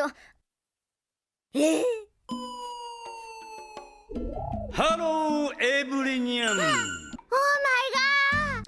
と。えー、ハローエブリニアン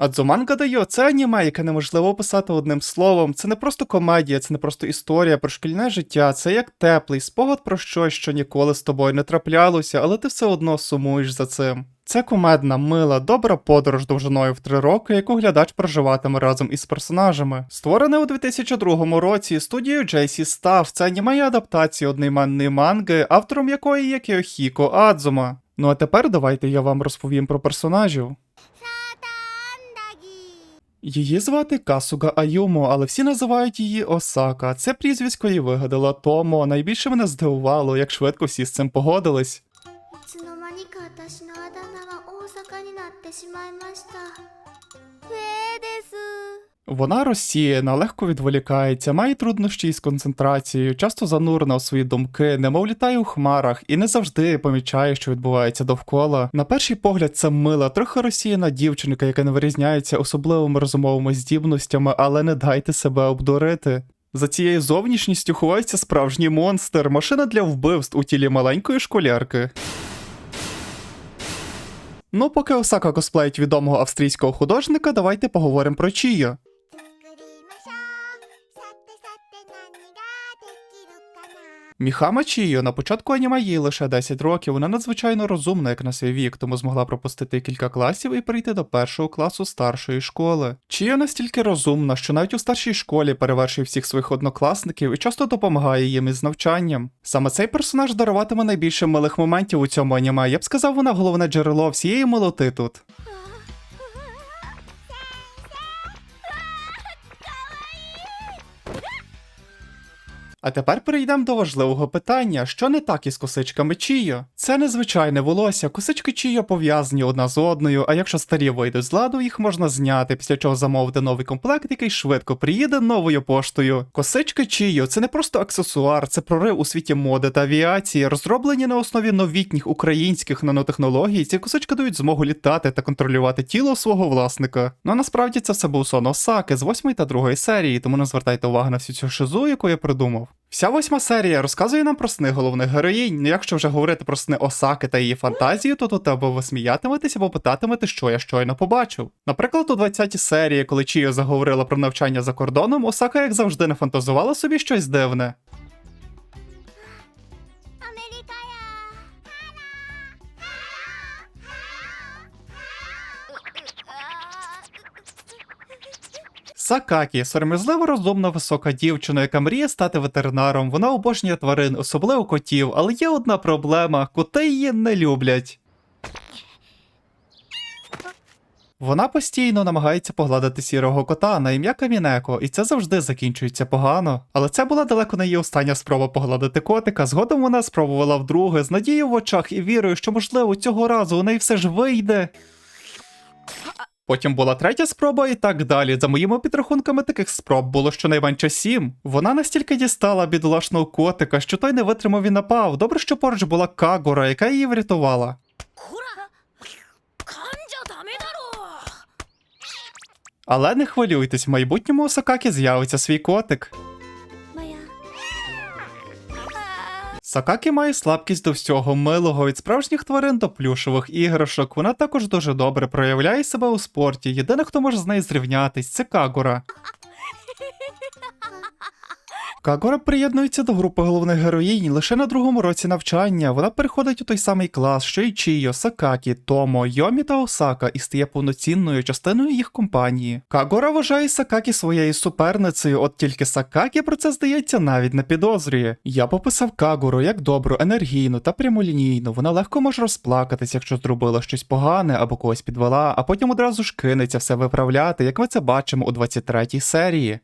Адзуманга Дайо – це аніме, яке неможливо описати одним словом. Це не просто комедія, це не просто історія про шкільне життя. Це як теплий спогад про щось, що ніколи з тобою не траплялося, але ти все одно сумуєш за цим. Це кумедна, мила, добра подорож довжиною в три роки, яку глядач проживатиме разом із персонажами. Створене у 2002 році студією JC Staff, це аніме і адаптація одноіменної манги, автором якої є Кіохіко Адзума. Ну а тепер давайте я вам розповім про персонажів. Її звати Касуга Аюмо, але всі називають її Осака. Це прізвисько її вигадала Томо. Найбільше мене здивувало, як швидко всі з цим погодились. い вона розсіяна, легко відволікається, має труднощі із концентрацією, часто занурена у свої думки, немов літає у хмарах і не завжди помічає, що відбувається довкола. На перший погляд, це мила, трохи розсіяна дівчинка, яка не вирізняється особливими розумовими здібностями, але не дайте себе обдурити. За цією зовнішністю ховається справжній монстр, машина для вбивств у тілі маленької школярки. Ну, поки Осака косплеїть відомого австрійського художника, давайте поговоримо про Чія. Міхама Чіо на початку аніме їй лише 10 років, вона надзвичайно розумна, як на свій вік, тому змогла пропустити кілька класів і прийти до першого класу старшої школи. Чіо настільки розумна, що навіть у старшій школі перевершує всіх своїх однокласників і часто допомагає їм із навчанням. Саме цей персонаж даруватиме найбільше милих моментів у цьому аніме. Я б сказав, вона головне джерело всієї милоти тут. А тепер перейдемо до важливого питання: що не так із косичками Чіо? Це незвичайне волосся. Косички Чіо пов'язані одна з одною, а якщо старі вийдуть з ладу, їх можна зняти, після чого замовити новий комплект, який швидко приїде новою поштою. Косички Чіо це не просто аксесуар, це прорив у світі моди та авіації, розроблені на основі новітніх українських нанотехнологій. Ці косички дають змогу літати та контролювати тіло свого власника. Ну а насправді це все був сон Осаки з 8 та 2 серії, тому не звертайте увагу на всю цю шизу, яку я придумав. Вся восьма серія розказує нам про сни головних героїнь. Ну якщо вже говорити про сни Осаки та її фантазію, то тут або ви сміятиметесь, або питатимете, що я щойно побачив. Наприклад, у 20-й серії, коли Чіо заговорила про навчання за кордоном, Осака, як завжди, не фантазувала собі щось дивне. Сакакі сором'язливо розумна висока дівчина, яка мріє стати ветеринаром. Вона обожнює тварин, особливо котів, але є одна проблема: коти її не люблять. Вона постійно намагається погладити сірого кота на ім'я Камінеко, і це завжди закінчується погано. Але це була далеко не її остання спроба погладити котика. Згодом вона спробувала вдруге з надією в очах і вірою, що можливо цього разу у неї все ж вийде. Потім була третя спроба і так далі. За моїми підрахунками таких спроб було щонайменше сім. Вона настільки дістала бідолашного котика, що той не витримав і напав. Добре, що поруч була Кагора, яка її врятувала. Але не хвилюйтесь, в майбутньому у Сакакі з'явиться свій котик. Сакакі має слабкість до всього милого від справжніх тварин до плюшових іграшок. Вона також дуже добре проявляє себе у спорті. Єдине, хто може з нею зрівнятись, це Кагора. Кагора приєднується до групи головних героїнь лише на другому році навчання. Вона переходить у той самий клас, що й Чіо, Сакакі, Томо, Йомі та Осака і стає повноцінною частиною їх компанії. Кагора вважає Сакакі своєю суперницею, от тільки Сакакі про це здається навіть не підозрює. Я пописав Кагору як добру, енергійну та прямолінійну. Вона легко може розплакатись, якщо зробила щось погане або когось підвела, а потім одразу ж кинеться все виправляти, як ми це бачимо у 23-й серії.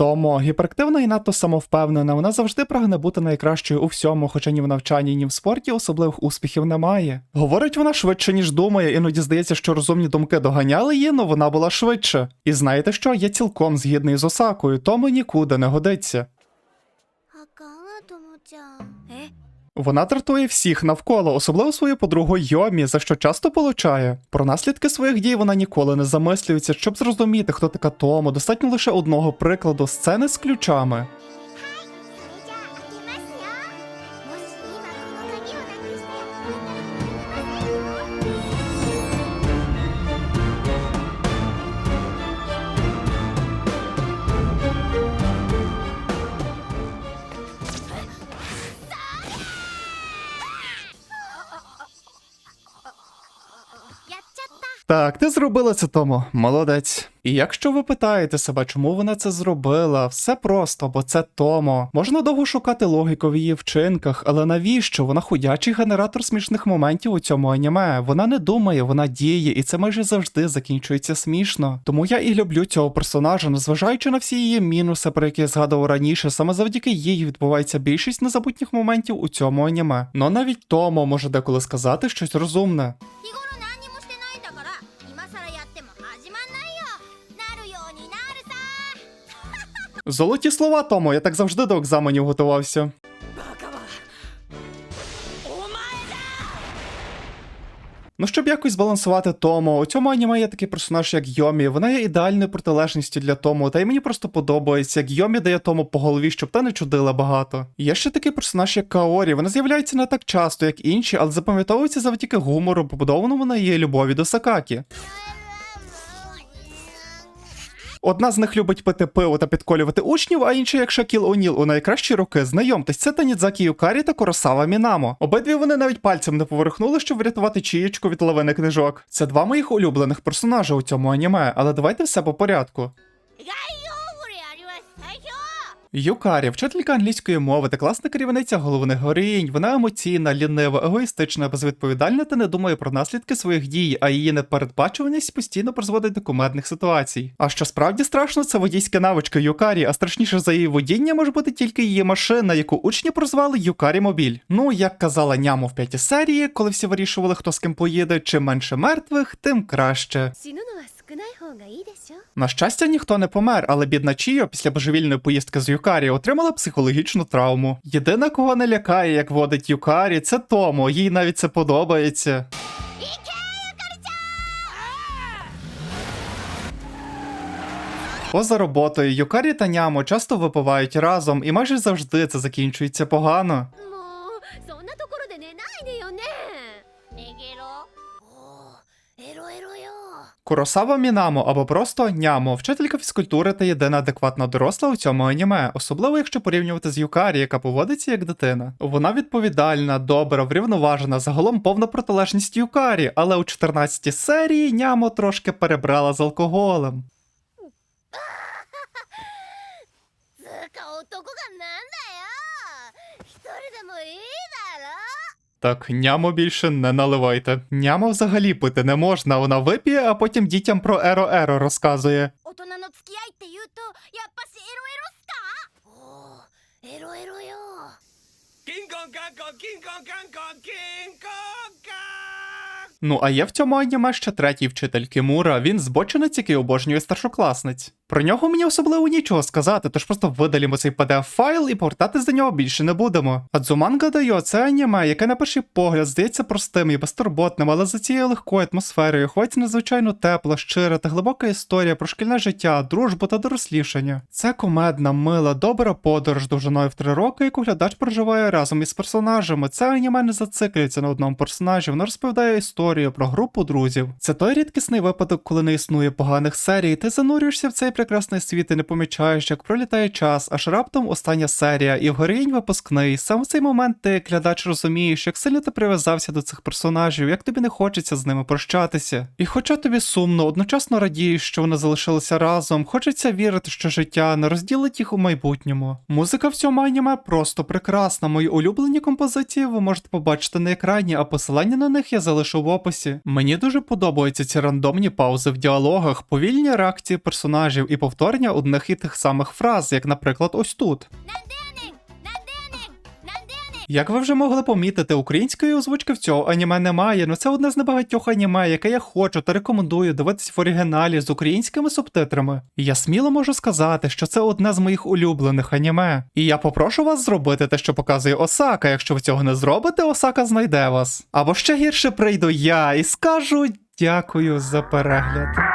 Томо гіперактивна і надто самовпевнена, вона завжди прагне бути найкращою у всьому, хоча ні в навчанні, ні в спорті особливих успіхів немає. Говорить вона швидше, ніж думає, іноді здається, що розумні думки доганяли її, але вона була швидше. І знаєте що? Я цілком згідний з Осакою, тому нікуди не годиться. Вона дратує всіх навколо, особливо свою подругу Йомі, за що часто получає. Про наслідки своїх дій вона ніколи не замислюється, щоб зрозуміти, хто така Тому, достатньо лише одного прикладу сцени з ключами. Так, ти зробила це, Томо. Молодець. І якщо ви питаєте себе, чому вона це зробила, все просто, бо це Томо. Можна довго шукати логіку в її вчинках, але навіщо? Вона ходячий генератор смішних моментів у цьому аніме. Вона не думає, вона діє, і це майже завжди закінчується смішно. Тому я і люблю цього персонажа, незважаючи на всі її мінуси, про які я згадував раніше, саме завдяки їй відбувається більшість незабутніх моментів у цьому аніме. Но навіть Томо може деколи сказати щось розумне. Золоті слова, Томо, я так завжди до екзаменів готувався. Ну, щоб якось збалансувати Тому, у цьому аніме є такий персонаж, як Йомі. Вона є ідеальною протилежністю для Тому, та й мені просто подобається, як Йомі дає Тому по голові, щоб та не чудила багато. Є ще такий персонаж, як Каорі. Вона з'являється не так часто, як інші, але запам'ятовується завдяки гумору, побудованому на її любові до Сакакі. Одна з них любить пити пиво та підколювати учнів, а інша як Шакіл Оніл у найкращі роки. Знайомтесь, це Танідзакі Юкарі та Коросава Мінамо. Обидві вони навіть пальцем не поверхнули, щоб врятувати чієчку від лавини книжок. Це два моїх улюблених персонажа у цьому аніме, але давайте все по порядку. Юкарі, вчителька англійської мови та класна керівниця головних героїнь. Вона емоційна, лінива, егоїстична, безвідповідальна та не думає про наслідки своїх дій, а її непередбачуваність постійно призводить до кумедних ситуацій. А що справді страшно, це водійська навичка Юкарі, а страшніше за її водіння може бути тільки її машина, яку учні прозвали Юкарі Мобіль. Ну, як казала няму в п'ятій серії, коли всі вирішували, хто з ким поїде, чим менше мертвих, тим краще. На щастя, ніхто не помер, але бідна Чіо після божевільної поїздки з Юкарі отримала психологічну травму. Єдина, кого не лякає, як водить Юкарі, це Томо. Їй навіть це подобається. Поза роботою Юкарі та нямо часто випивають разом, і майже завжди це закінчується погано. Куросава Мінамо або просто Нямо, вчителька фізкультури та єдина адекватна доросла у цьому аніме, особливо якщо порівнювати з Юкарі, яка поводиться як дитина. Вона відповідальна, добра, врівноважена, загалом повна протилежність Юкарі, але у 14 серії Нямо трошки перебрала з алкоголем. Так, нямо більше не наливайте. Нямо взагалі пити не можна, вона вип'є, а потім дітям про еро еро розказує. Ну а є в цьому аніме ще третій вчитель Кімура. Він збочинець, який обожнює старшокласниць. Про нього мені особливо нічого сказати, тож просто видалімо цей pdf файл і повертатись до нього більше не будемо. Адзуманга Дайо це аніме, яке на перший погляд здається простим і безтурботним, але за цією легкою атмосферою ховається надзвичайно тепла, щира та глибока історія про шкільне життя, дружбу та дорослішання. Це комедна, мила, добра подорож довжиною в три роки, яку глядач проживає разом із персонажами. Це аніме не зациклюється на одному персонажі, воно розповідає історію про групу друзів. Це той рідкісний випадок, коли не існує поганих серій. Ти занурюєшся в цей прекрасний світ і не помічаєш, як пролітає час, аж раптом остання серія, і в випускний. Саме в цей момент ти, глядач, розумієш, як сильно ти прив'язався до цих персонажів, як тобі не хочеться з ними прощатися. І хоча тобі сумно, одночасно радієш, що вони залишилися разом, хочеться вірити, що життя не розділить їх у майбутньому. Музика в цьому аніме просто прекрасна. Мої улюблені композиції ви можете побачити на екрані, а посилання на них я залишу в описі. Мені дуже подобаються ці рандомні паузи в діалогах, повільні реакції персонажів і повторення одних і тих самих фраз, як, наприклад, ось тут. Як ви вже могли помітити, української озвучки в цього аніме немає, але це одне з небагатьох аніме, яке я хочу та рекомендую дивитись в оригіналі з українськими субтитрами. Я сміло можу сказати, що це одне з моїх улюблених аніме. І я попрошу вас зробити те, що показує Осака. Якщо ви цього не зробите, Осака знайде вас. Або ще гірше прийду я і скажу дякую за перегляд.